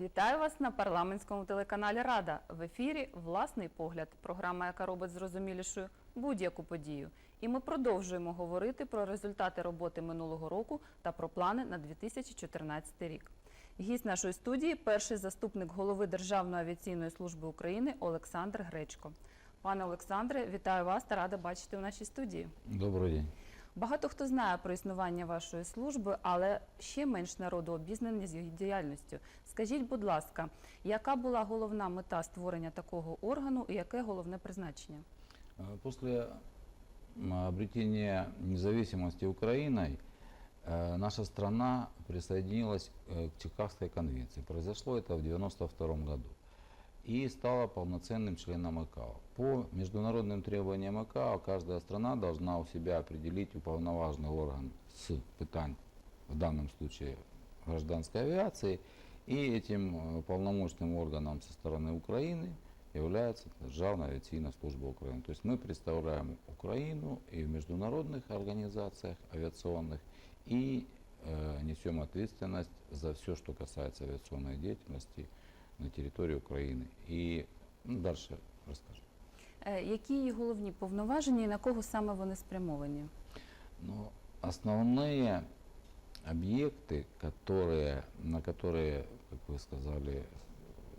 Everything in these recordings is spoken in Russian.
Вітаю вас на парламентському телеканалі Рада. В ефірі Власний погляд. Програма, яка робить зрозумілішою будь-яку подію. І ми продовжуємо говорити про результати роботи минулого року та про плани на 2014 рік. Гість нашої студії перший заступник голови Державної авіаційної служби України Олександр Гречко. Пане Олександре, вітаю вас та рада бачити у нашій студії. Добрый день. Багато хто знає про існування вашої служби, але ще менш народу обізнані з її діяльністю. Скажіть, будь ласка, яка була головна мета створення такого органу і яке головне призначення? Э, После м, обретения независимости Украиной э, наша страна присоединилась э, к Чикагской конвенции. Произошло это в 1992 году. И стала полноценным членом ИКАО. По международным требованиям ИКАО каждая страна должна у себя определить уполноваженный орган с пытань, в данном случае гражданской авиации. И этим э, полномочным органом со стороны Украины является Державная авиационная служба Украины. То есть мы представляем Украину и в международных организациях авиационных и э, несем ответственность за все, что касается авиационной деятельности на территории Украины. И ну, дальше расскажу. Е, Які її головні повноваження і на кого саме вони спрямовані? Но основные объекты, которые, на которые, как вы сказали,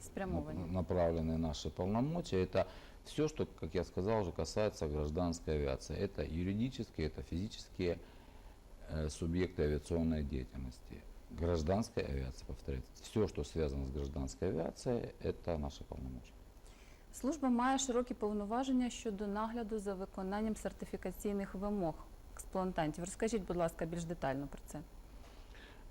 Спрямовані. нап- направлены наши полномочия, это все, что, как я сказал, уже касается гражданской авиации. Это юридические, это физические э, субъекты авиационной деятельности. Гражданской авиации, повторяю, все, что связано с гражданской авиацией, это наши полномочия. Служба має широкі повноваження щодо нагляду за виконанням сертифікаційних вимог експлуатантів. Розкажіть, будь ласка, більш детально про це.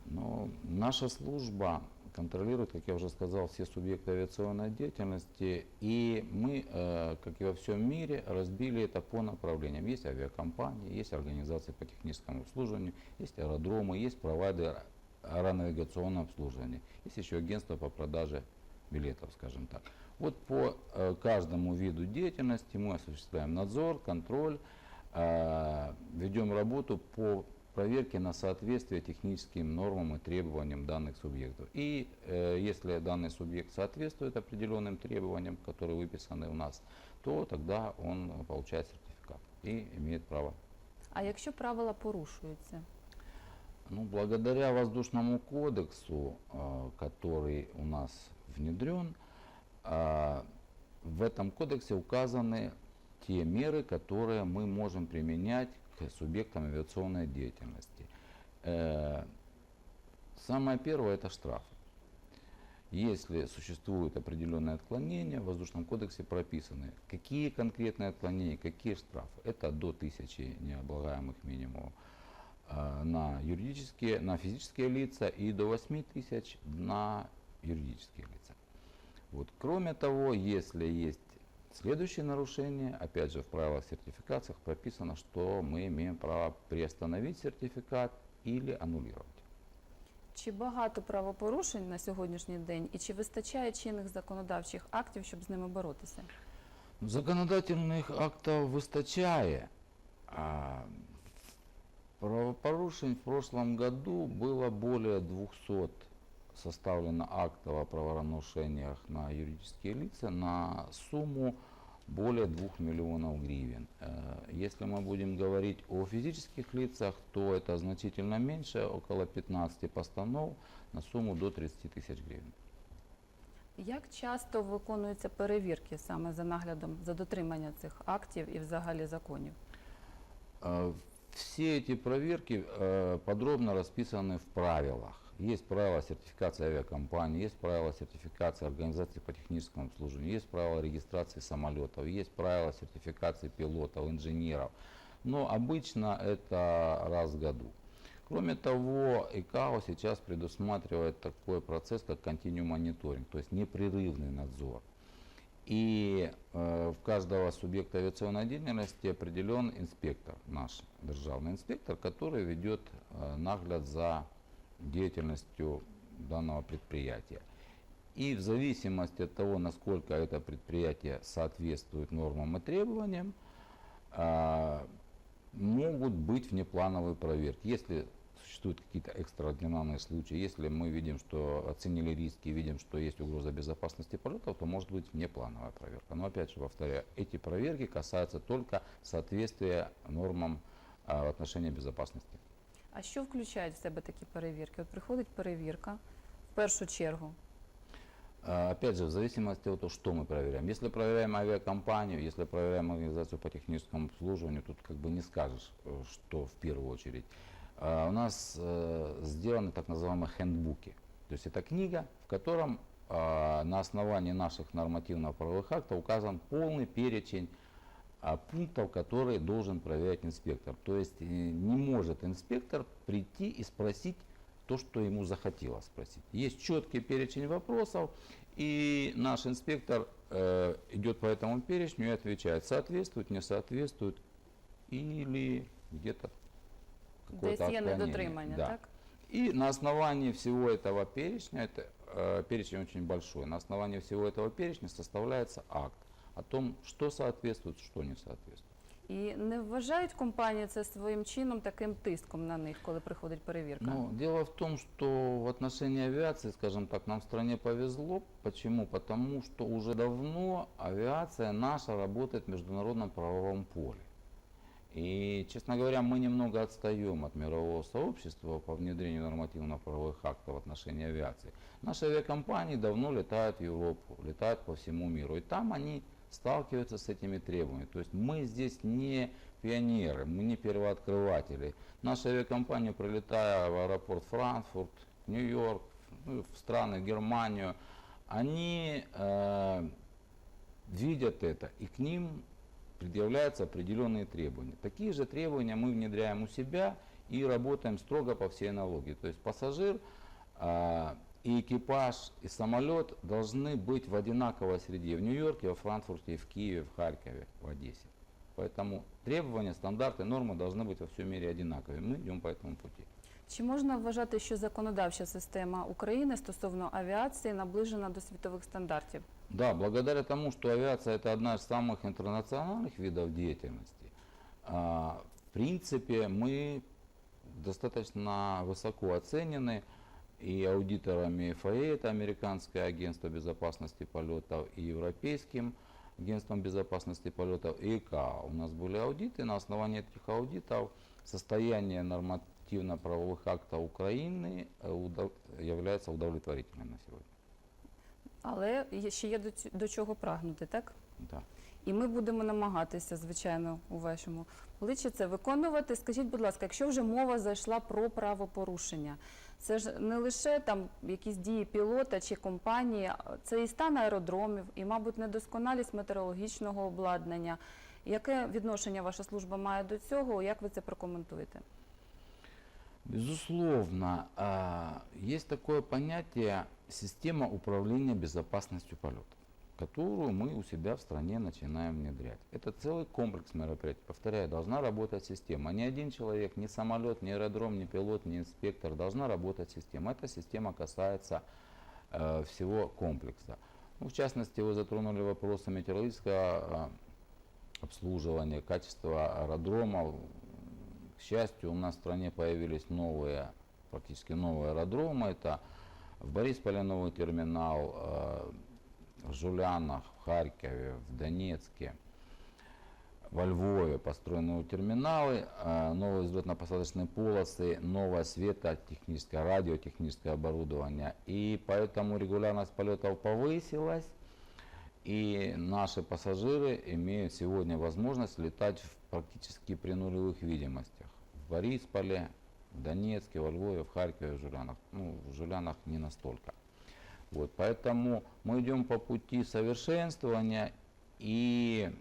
Но наша служба контролирует, как я уже сказал, все субъекты авиационной деятельности. И мы, э, как и во всем мире, разбили это по направлениям. Есть авиакомпании, есть организации по техническому обслуживанию, есть аэродромы, есть провайдеры аэронавигационного обслуживания. Есть еще агентство по продаже билетов, скажем так. Вот по э, каждому виду деятельности мы осуществляем надзор, контроль, э, ведем работу по проверке на соответствие техническим нормам и требованиям данных субъектов. И э, если данный субъект соответствует определенным требованиям, которые выписаны у нас, то тогда он получает сертификат и имеет право. А якщо правила порушуються? Ну, благодаря воздушному кодексу, э, который у нас внедрен, э, в этом кодексе указаны те меры, которые мы можем применять к субъектам авиационной деятельности. Э, Самое первое это штрафы. Если существуют определенные отклонения, в воздушном кодексе прописаны, какие конкретные отклонения, какие штрафы. Это до 1000 необлагаемых минимумов на юридические, на физические лица и до 8 тысяч на юридические лица. Вот. Кроме того, если есть следующее нарушение, опять же в правилах сертификациях прописано, что мы имеем право приостановить сертификат или аннулировать. Чи багато правопорушень на сьогоднішній день і чи вистачає чинних законодавчих актів, щоб з ними боротися? Законодательных актов выстачає. А правопорушень в прошлом году было более 200 составлено актов о правонарушениях на юридические лица на сумму более 2 миллионов гривен. Э, Если мы будем говорить о физических лицах, то это значительно меньше, около 15 постанов на сумму до 30 тысяч гривен. Як часто виконуються перевірки саме за наглядом за дотримання цих актів і взагалі законів? Все эти проверки э, подробно расписаны в правилах. Есть правила сертификации авиакомпаний, есть правила сертификации организаций по техническому обслуживанию, есть правила регистрации самолетов, есть правила сертификации пилотов, инженеров. Но обычно это раз в году. Кроме того, ИКАО сейчас предусматривает такой процесс, как continuum мониторинг, то есть непрерывный надзор. И э, в каждого субъекта авиационной деятельности определен инспектор, наш державный инспектор, который ведет э, нагляд за деятельностью данного предприятия. И в зависимости от того, насколько это предприятие соответствует нормам и требованиям, а, могут быть внеплановые проверки. Если существуют какие-то экстраординарные случаи. Если мы видим, что оценили риски, видим, что есть угроза безопасности полетов, то может быть внеплановая проверка. Но опять же повторяю, эти проверки касаются только соответствия нормам а, в отношении безопасности. А що включають в себе такі перевірки? От приходить перевірка в першу чергу. А, Опять же, в зависимости от того, что мы проверяем. Если проверяем авиакомпанию, если проверяем организацию по техническому обслуживанию, тут как бы не скажешь, э, что в первую очередь. А, У нас э, сделаны так называемые хендбуки. То есть это книга, в котором а, на основании наших нормативно-правовых актов указан полный перечень пунктов, которые должен проверять инспектор. То есть э, не может инспектор прийти и спросить то, что ему захотелось спросить. Есть четкий перечень вопросов, и наш инспектор э, идет по этому перечню и отвечает, соответствует, не соответствует, или где-то какое-то Десь є отклонение. недотримання, Да. так? И на основании всего этого перечня, это э, перечень очень большой, на основании всего этого перечня составляется акт о том, что соответствует, что не соответствует. І не вважають компанії це своїм чином таким тиском на них, коли приходить перевірка? Ну, дело в том, что в отношении авиации, скажем так, нам в стране повезло. Почему? Потому что уже давно авиация наша работает в международном правовом поле. И, честно говоря, мы немного отстаем от мирового сообщества по внедрению нормативно-правовых актов в отношении авиации. Наши авиакомпании давно летают в Европу, летают по всему миру. И там они сталкиваются с этими требованиями. То есть мы здесь не пионеры, мы не первооткрыватели. Наши авиакомпании, прилетая в аэропорт Франкфурт, Нью-Йорк, ну, в страны, Германию, они э, видят это, и к ним предъявляются определенные требования. Такие же требования мы внедряем у себя и работаем строго по всей аналогии. То есть пассажир а, и экипаж, и самолет должны быть в одинаковой среде в Нью-Йорке, во Франкфурте, в Киеве, в Харькове, в Одессе. Поэтому требования, стандарты, нормы должны быть во всем мире одинаковые. Мы идем по этому пути. Чи можна вважати, що законодавча система України стосовно авіації наближена до світових стандартів? Да, благодаря тому, что авиация это одна из самых интернациональных видов деятельности, а, в принципе, мы достаточно высоко оценены и аудиторами ФАЭ, это Американское агентство безопасности полетов, и Европейским агентством безопасности полетов, и ИКАО. У нас были аудиты, на основании этих аудитов состояние нормативно-правовых актов Украины э, является удовлетворительным на сегодня. Але є- ще є до, до чого прагнути, так? Да. І ми будемо намагатися, звичайно, у вашому личі це виконувати. Скажіть, будь ласка, якщо вже мова зайшла про правопорушення, це ж не лише там якісь дії пілота чи компанії, а це і стан аеродромів, і, мабуть, недосконалість метеорологічного обладнання. Яке відношення ваша служба має до цього? Як ви це прокоментуєте? Безусловно, а, есть такое понятие система управления безопасностью полетов, которую мы у себя в стране начинаем внедрять. Это целый комплекс мероприятий. Повторяю, должна работать система. Ни один человек, ни самолет, ни аэродром, ни пилот, ни инспектор должна работать система. Эта система касается э, всего комплекса. Ну, в частности, вы затронули вопросы метеорологического э, обслуживания, качества аэродромов. Счастью, у нас в стране появились новые, практически новые аэродромы. Это в Борисполе новый терминал, э, в Жулянах, в Харькове, в Донецке, во Львове построены новые терминалы, э, новые взлетно-посадочные полосы, новое светотехническое, радиотехническое оборудование. И поэтому регулярность полетов повысилась. И наши пассажиры имеют сегодня возможность летать практически при нулевых видимостях. В Борисполе, в Донецке, во Львове, в Харькове, в Жулянах. Ну, в Жулянах не настолько. Вот, поэтому мы идем по пути совершенствования и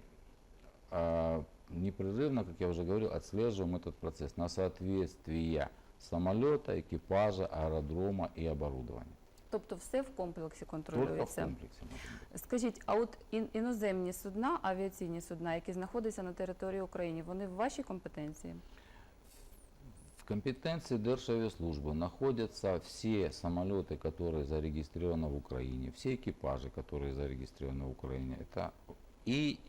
э, непрерывно, как я уже говорил, отслеживаем этот процесс на соответствие самолета, экипажа, аэродрома и оборудования. Тобто все в комплексі Только в контролюється. комплексе. может быть. Скажіть, а от ін- іноземні судна, авіаційні судна, які знаходяться на території України, вони в вашій компетенції? Компетенции Державиаслужбы находятся все самолеты, которые зарегистрированы в Украине, все экипажи, которые зарегистрированы в Украине. Это и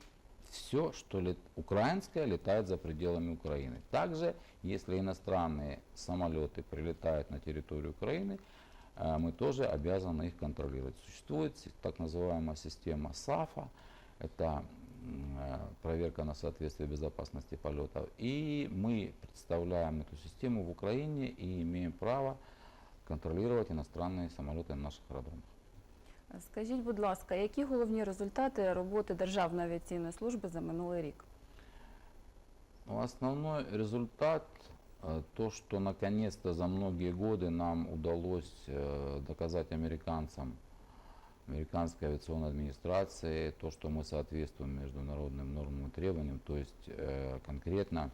все, что лет- украинское летает за пределами Украины. Также, если иностранные самолеты прилетают на территорию Украины, э, мы тоже обязаны их контролировать. Существует так называемая система САФа, это э, проверка на соответствие безопасности полетов. И мы представляем эту систему в Украине и имеем право контролировать иностранные самолеты на наших аэродромах. Скажіть, будь ласка, які головні результати роботи Державної авіаційної служби за минулий рік? Ну, Основной результат э, то, что наконец-то за многие годы нам удалось э, доказать американцам, американской авиационной администрации, то, что мы соответствуем международным нормам и требованиям, то есть э, конкретно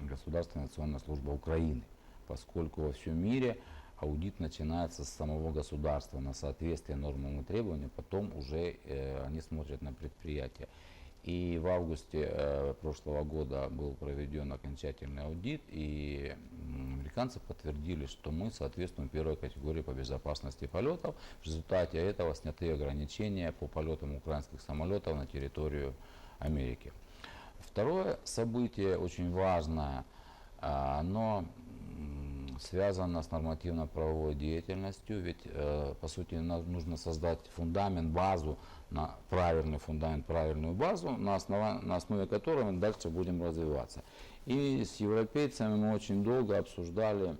Государственная авиационная служба Украины, поскольку во всем мире аудит начинается с самого государства на соответствие нормам и требованиям, потом уже э, они смотрят на предприятия. И в августе э, прошлого года был проведен окончательный аудит, и американцы подтвердили, что мы соответствуем первой категории по безопасности полетов. В результате этого сняты ограничения по полетам украинских самолетов на территорию Америки. Второе событие очень важное, а, оно связано с нормативно-правовой деятельностью, ведь э, по сути нам нужно создать фундамент, базу, на правильный фундамент, правильную базу, на, основа- на основе которой мы дальше будем развиваться. И с европейцами мы очень долго обсуждали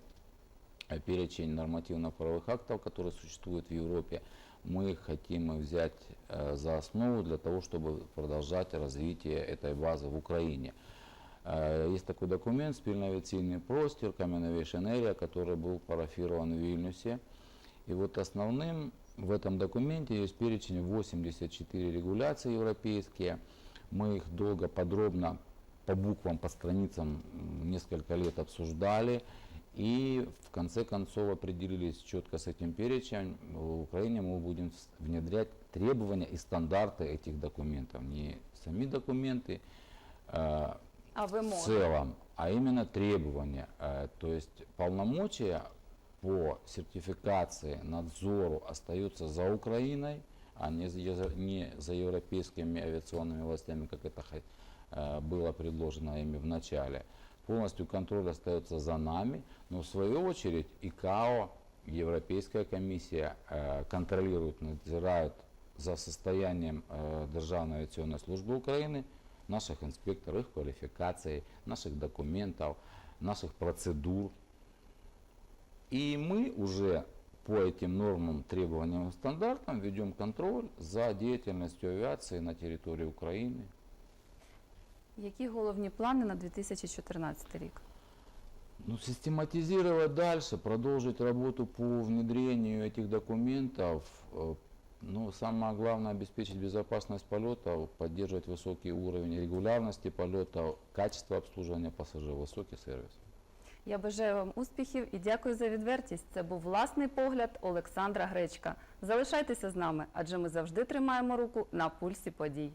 э, перечень нормативно-правовых актов, которые существуют в Европе. Мы их хотим взять э, за основу для того, чтобы продолжать развитие этой базы в Украине. Э, Есть такой документ «Спільноавіаційний простір Common Aviation Area», который был парафирован в Вильнюсе. И вот основным в этом документе есть перечень 84 регуляции европейские. Мы их долго, подробно по буквам, по страницам м, несколько лет обсуждали. И в конце концов определились четко с этим перечнем. В Украине мы будем с- внедрять требования и стандарты этих документов. Не сами документы, э, а в целом, а именно требования. Э, То есть полномочия по сертификации, надзору остаются за Украиной, а не за, не за европейскими авиационными властями, как это э, было предложено ими в начале. Полностью контроль остается за нами, но в свою очередь ИКАО, Европейская комиссия э, контролирует, надзирает за состоянием э, Державной авиационной службы Украины, наших инспекторов, их квалификации, наших документов, наших процедур. И мы уже по этим нормам, требованиям и стандартам ведем контроль за деятельностью авиации на территории Украины. Які головні плани на 2014 рік? Ну, систематизировать дальше, продолжить работу по внедрению этих документов. Э, Ну, самое главное обеспечить безопасность полетов, поддерживать высокий уровень регулярности полетов, качество обслуживания пассажиров, высокий сервис. Я бажаю вам успіхів і дякую за відвертість. Це був власний погляд Олександра Гречка. Залишайтеся з нами, адже ми завжди тримаємо руку на пульсі подій.